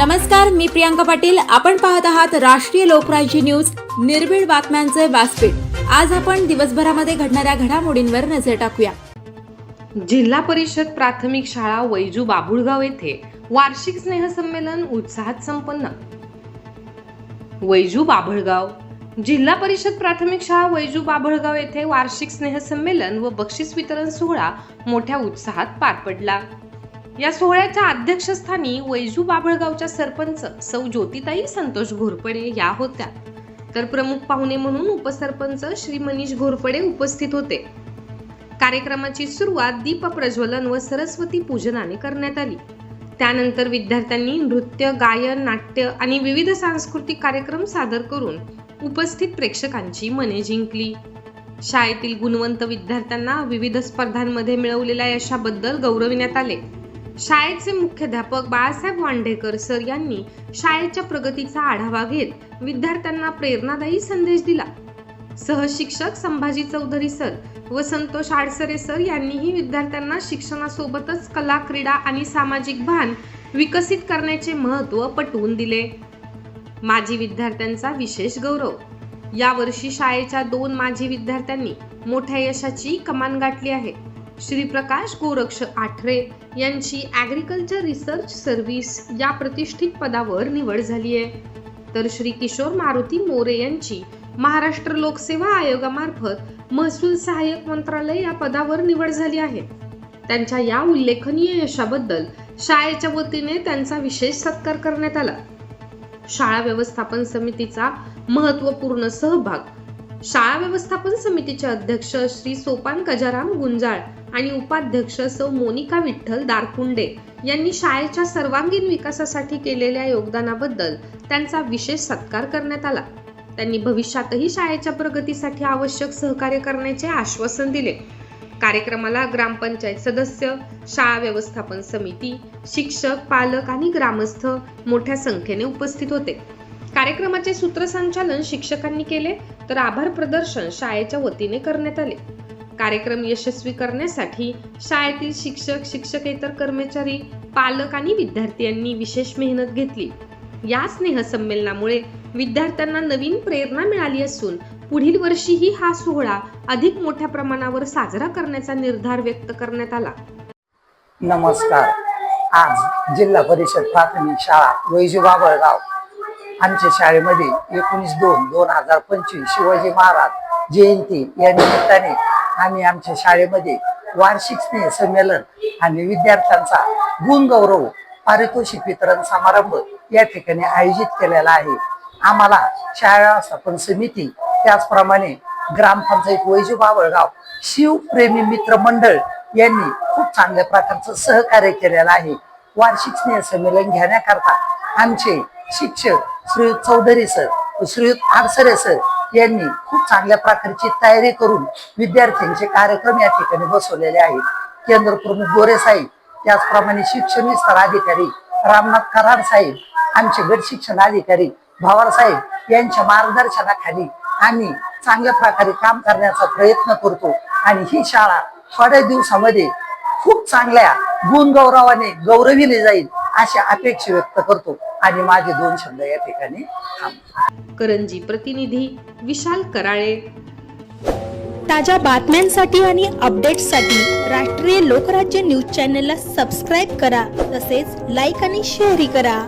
नमस्कार मी प्रियांका पाटील. आपण पाहत आहात राष्ट्रीय लोकराज्य न्यूज. निर्भीड बातम्यांचे व्यासपीठ. आज आपण दिवसभरामध्ये घडणाऱ्या घडामोडींवर नजर टाकूया. जिल्हा परिषद प्राथमिक शाळा वैजू बाबुळगाव येथे वार्षिक स्नेहसंमेलन उत्साहात संपन्न. वैजू बाभळगाव जिल्हा परिषद प्राथमिक शाळा वैजू बाभळगाव येथे वार्षिक स्नेहसंमेलन व बक्षीस वितरण सोहळा मोठ्या उत्साहात पार पडला. या सोहळ्याच्या अध्यक्षस्थानी वैजू बाभळगावच्या सरपंच सौ ज्योतिताई संतोष घोरपडे या होत्या. तर प्रमुख पाहुणे म्हणून उपसरपंच श्री मनीष घोरपडे उपस्थित होते. कार्यक्रमाची सुरुवात दीप प्रज्वलन व सरस्वती पूजनाने करण्यात आली. त्यानंतर विद्यार्थ्यांनी नृत्य गायन नाट्य आणि विविध सांस्कृतिक कार्यक्रम सादर करून उपस्थित प्रेक्षकांची मने जिंकली. शाळेतील गुणवंत विद्यार्थ्यांना विविध स्पर्धांमध्ये मिळवलेल्या यशाबद्दल गौरविण्यात आले. शाळेचे मुख्याध्यापक बाळासाहेब वांडेकर सर यांनी शाळेच्या प्रगतीचा आढावा घेत विद्यार्थ्यांना प्रेरणादायी संदेश दिला. सहशिक्षक संभाजी चौधरी सर व संतोष आडसरे सर यांनीही विद्यार्थ्यांना शिक्षणासोबतच कला क्रीडा आणि सामाजिक भान विकसित करण्याचे महत्त्व पटवून दिले. माजी विद्यार्थ्यांचा विशेष गौरव. यावर्षी शाळेच्या दोन माजी विद्यार्थ्यांनी मोठ्या यशाची कमान गाठली आहे. श्री प्रकाश गोरक्ष आठरे यांची ॲग्रिकल्चर रिसर्च सर्व्हिस या प्रतिष्ठित पदावर निवड झाली आहे. तर श्री किशोर मारुती मोरे यांची महाराष्ट्र लोकसेवा आयोगामार्फत महसूल सहाय्यक मंत्रालय या पदावर निवड झाली आहे. त्यांच्या या उल्लेखनीय यशाबद्दल शाळेच्या वतीने त्यांचा विशेष सत्कार करण्यात आला. शाळा व्यवस्थापन समितीचा महत्त्वपूर्ण सहभाग. शाळा व्यवस्थापन समितीचे अध्यक्ष श्री सोपान गजाराम गुंजाळ आणि उपाध्यक्ष सौ मोनिका विठ्ठल दारकुंडे यांनी शाळेच्या सर्वांगीण विकासासाठी केलेल्या योगदानाबद्दल त्यांचा विशेष सत्कार करण्यात आला. त्यांनी भविष्यातही शाळेच्या प्रगतीसाठी आवश्यक सहकार्य करण्याचे आश्वासन दिले. कार्यक्रमाला ग्रामपंचायत सदस्य शाळा व्यवस्थापन समिती शिक्षक पालक आणि ग्रामस्थ मोठ्या संख्येने उपस्थित होते. कार्यक्रमाचे सूत्रसंचालन शिक्षकांनी केले तर आभार प्रदर्शन शाळेच्या वतीने करण्यात आले. कार्यक्रम यशस्वी करण्यासाठी शाळेतील शिक्षक शिक्षकेतर कर्मचारी पालक आणि विद्यार्थी यांनी विशेष मेहनत घेतली. या स्नेहसंमेलनामुळे विद्यार्थ्यांना नवीन प्रेरणा मिळाली असून पुढील वर्षीही हा सोहळा अधिक मोठ्या प्रमाणावर साजरा करण्याचा निर्धार व्यक्त करण्यात आला. नमस्कार. आज जिल्हा परिषद प्राथमिक शाळा वैजू बाबळगाव आमच्या शाळेमध्ये एकोणीस दोन दोन हजार पंचवीस शिवाजी महाराज जयंती या निमित्ताने आम्ही आमच्या शाळेमध्ये वार्षिक स्नेह संमेलन आणि विद्यार्थ्यांचा गुणगौरव पारितोषिक वितरण समारंभ या ठिकाणी आयोजित केलेला आहे. आम्हाला शाळा स्थापन समिती त्याचप्रमाणे ग्रामपंचायत वैजू बावळगाव शिवप्रेमी मित्र मंडळ यांनी खूप चांगल्या प्रकारचं सहकार्य केलेलं आहे. वार्षिक स्नेह संमेलन घेण्याकरता आमचे शिक्षक श्रीयुत चौधरी सर श्रीयुत आडसरे सर यांनी खूप चांगल्या प्रकारची तयारी करून विद्यार्थ्यांचे कार्यक्रम या ठिकाणी बसवलेले आहेत. केंद्र प्रमुख गोरे साहेब त्याचप्रमाणे शिक्षण विस्तार अधिकारी रामनाथ कराड साहेब आमचे गट शिक्षण अधिकारी भावार साहेब यांच्या मार्गदर्शनाखाली आम्ही चांगल्या प्रकारे काम करण्याचा प्रयत्न करतो. आणि ही शाळा थोड्या दिवसामध्ये खूप चांगल्या गुणगौरवाने गौरविली जाईल. अशी अपेक्षा व्यक्त करतो आणि माझे दोन शब्द या ठिकाणी थांबतो करंजी प्रतिनिधी विशाल कराळे. ताज्या बातम्यांसाठी आणि अपडेट्ससाठी राष्ट्रीय लोकराज्य न्यूज चॅनलला सबस्क्राईब करा तसेच लाईक आणि शेअरही करा.